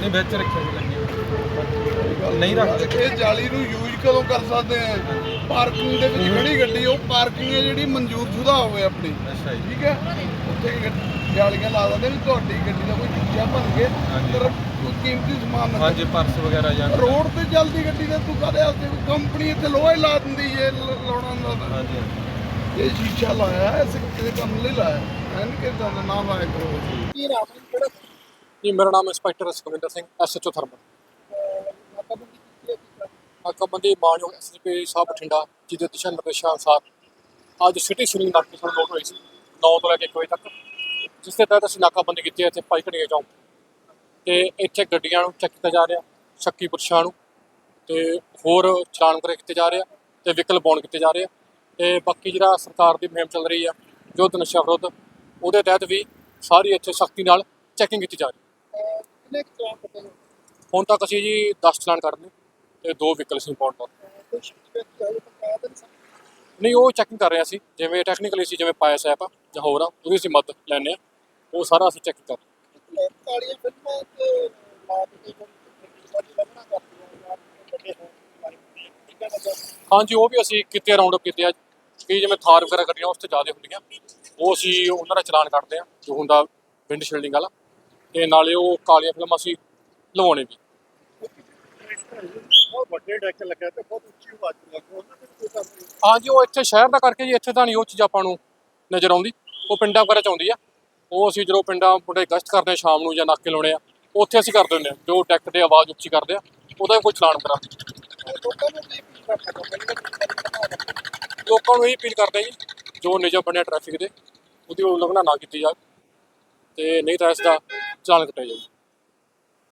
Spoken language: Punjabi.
ਨਹੀਂ ਵਿੱਚ ਰੱਖਿਆ ਸੀ ਲੱਗੀ ਨਹੀਂ ਰੱਖਦੇ ਇਹ ਜਾਲੀ ਨੂੰ ਯੂਜ਼ ਕਦੋਂ ਕਰ ਸਕਦੇ ਆ? ਪਾਰਕਿੰਗ ਦੇ ਵਿੱਚ ਖੜੀ ਗੱਡੀ ਉਹ ਪਾਰਕਿੰਗ ਹੈ ਜਿਹੜੀ ਮਨਜ਼ੂਰ ਸ਼ੁਦਾ ਹੋਵੇ ਆਪਣੀ। ਅੱਛਾ ਜੀ। ਠੀਕ ਹੈ? ਉੱਥੇ ਜਾਲੀਆਂ ਲਾ ਦਿੰਦੇ ਵੀ ਤੁਹਾਡੀ ਗੱਡੀ ਦਾ ਕੋਈ ਚੀਜ਼ਾਂ ਭੰਨ ਕੇ। ਤੇਰਾ ਕੋਈ ਕੀਮਤੀ ਸਮਾਨ ਨਾ ਹਾਂਜੀ ਪਰਸ ਵਗੈਰਾ ਜਾਂ ਰੋਡ ਤੇ ਚੱਲਦੀ ਗੱਡੀ ਤੇ ਤੂੰ ਕਾਹਦੇ ਵਾਸਤੇ? ਕੰਪਨੀ ਇੱਥੇ ਲੋਹਾ ਹੀ ਲਾ ਦਿੰਦੀ ਏ ਲਾਉਣਾ ਹੁੰਦਾ। ਹਾਂਜੀ। ਇਹ ਸ਼ੀਸ਼ਾ ਲਾਇਆ ਹੈ ਅਸੀਂ ਕਿਸੇ ਕੰਮ ਲਈ ਲਾਇਆ। ਐਨ ਕਿ ਤਾਂ ਨਾ ਲਾਇਆ ਕਰੋ। ਕੀ ਨਾਮ ਹੈ ਕਿਹੜਾ ਜੀ, ਮੇਰਾ ਨਾਮ inspector Sukhwinder Singh SHO thermal ਨਾਕਾਬੰਦੀ ਮਾਨਯੋਗ ਐਸਐਸਪੀ ਸਾਹਿਬ ਬਠਿੰਡਾ ਜੀ ਦੇ ਦਿਸ਼ਾ ਨਿਰਦੇਸ਼ਾਂ ਅਨੁਸਾਰ ਅੱਜ ਸਿਟੀ ਸਿਲਿੰਗ ਨਾਕੇ ਤੋਂ ਲੋਡ ਹੋਈ ਸੀ 9 ਤੋਂ ਲੈ ਕੇ 1 ਵਜੇ ਤੱਕ, ਜਿਸ ਦੇ ਤਹਿਤ ਅਸੀਂ ਨਾਕਾਬੰਦੀ ਕੀਤੀ ਹੈ ਇੱਥੇ ਪਾਈ ਘੜੀਆਂ ਚੌਂਕ ਤੇ। ਇੱਥੇ ਗੱਡੀਆਂ ਨੂੰ ਚੈੱਕ ਕੀਤਾ ਜਾ ਰਿਹਾ, ਸ਼ੱਕੀ ਪੁਰਸ਼ਾਂ ਨੂੰ, ਤੇ ਹੋਰ ਚਲਾਨ ਵਗੈਰਾ ਕੀਤੇ ਜਾ ਰਹੇ ਆ, ਤੇ ਵਹੀਕਲ ਬੌਂਡ ਕੀਤੇ ਜਾ ਰਹੇ ਆ, ਤੇ ਬਾਕੀ ਜਿਹੜਾ ਸਰਕਾਰ ਦੀ ਮੁਹਿੰਮ ਚੱਲ ਰਹੀ ਆ, ਯੁੱਧ ਨਸ਼ਾ ਵਿਰੁੱਧ, ਉਹਦੇ ਤਹਿਤ ਵੀ ਸਾਰੀ ਇੱਥੇ ਸਖਤੀ ਨਾਲ ਚੈਕਿੰਗ ਕੀਤੀ ਜਾ ਰਹੀ ਕਿੰਨੇ ਹੁਣ ਤੱਕ ਅਸੀਂ ਜੀ 10 ਚਲਾਨ ਕਰਨੇ ਤੇ ਦੋ ਵਹੀਕਲ ਕੋਈ ਸ਼ਿਕਾਇਤ ਚਾਹੇ ਤਾਂ ਨਹੀਂ ਉਹ ਚੈਕਿੰਗ ਕਰ ਰਹੇ ਸੀ ਜਿਵੇਂ ਟੈਕਨੀਕਲੀ ਸੀ ਜਿਵੇਂ ਪਾਇਸ ਐਪ ਆ ਜਾਂ ਹੋਰ ਆ ਉਹਦੀ ਅਸੀਂ ਮਦਦ ਲੈਣੇ ਆ ਉਹ ਸਾਰਾ ਅਸੀਂ ਚੈੱਕ ਕਰ ਰਹੇ ਕਾਲੀਆਂ ਫਿਲਮਾਂ ਤੇ ਮਾਤ ਦੀ ਬੜੀ ਲੱਗਣਾ ਕਰਦੀ ਹੈ ਹਾਂਜੀ ਉਹ ਵੀ ਅਸੀਂ ਕਿਤੇ ਰਾਉਂਡ ਅਪ ਕੀਤੇ ਆ ਕਿ ਜਿਵੇਂ ਥਾਰ ਵਗੈਰਾ ਗੱਡੀਆਂ ਉਸ ਤੇ ਜ਼ਿਆਦਾ ਹੁੰਦੀਆਂ ਉਹ ਅਸੀਂ ਉਹਨਾਂ ਦਾ ਚਲਾਨ ਕੱਟਦੇ ਆ ਜੋ ਹੁੰਦਾ ਵਿੰਡ ਸ਼ੀਲਡਿੰਗ ਵਾਲਾ। ਤੇ ਨਾਲੇ ਉਹ ਕਾਲੀਆਂ ਫਿਲਮਾਂ ਅਸੀਂ ਲਵਾਉਣੇ ਵੀ। ਬਹੁਤ ਵੱਡੇ ਡੈਕ ਲੱਗਾ ਤੇ ਬਹੁਤ ਉੱਚੀ ਆਵਾਜ਼ ਲੱਗਾ ਉਹਨਾਂ ਦੇ ਕੋਈ ਕੰਮ ਨਹੀਂ ਹਾਂਜੀ ਉਹ ਇੱਥੇ ਸ਼ਹਿਰ ਦਾ ਕਰਕੇ ਜੀ ਇੱਥੇ ਤਾਂ ਨਹੀਂ ਉਹ ਚੀਜ਼ ਆਪਾਂ ਨੂੰ ਨਜ਼ਰ ਆਉਂਦੀ। ਉਹ ਪਿੰਡਾਂ ਵਗੈਰਾ ਚ ਆਉਂਦੀ ਆ। ਉਹ ਅਸੀਂ ਜਦੋਂ ਪਿੰਡਾਂ ਮੁੰਡੇ ਗਸ਼ਤ ਕਰਦੇ ਆ ਸ਼ਾਮ ਨੂੰ ਜਾਂ ਨਾਕੇ ਲਾਉਣੇ ਆ ਉੱਥੇ ਅਸੀਂ ਕਰ ਦਿੰਦੇ ਆ। ਜੋ ਡੈਕ ਤੇ ਆਵਾਜ਼ ਉੱਚੀ ਕਰਦੇ ਆ ਉਹਦਾ ਕੋਈ ਚਲਾਨ ਕਰਾ ਲੋਕਾਂ ਨੂੰ ਵੀ ਅਪੀਲ ਕਰਨਾ ਚਾਹੁੰਦਾ ਲੋਕਾਂ ਨੂੰ ਇਹ ਅਪੀਲ ਕਰਦੇ ਜੀ ਜੋ ਨਿਯਮ ਬਣਿਆ ਟ੍ਰੈਫਿਕ ਦੇ ਉਹਦੀ ਉਲੰਘਣਾ ਨਾ ਕੀਤੀ ਜਾਵੇ। ਤੇ ਨਹੀਂ ਤਾਂ ਇਸ ਦਾ ਚਲਾਨ ਕੱਟਿਆ ਜਾਊ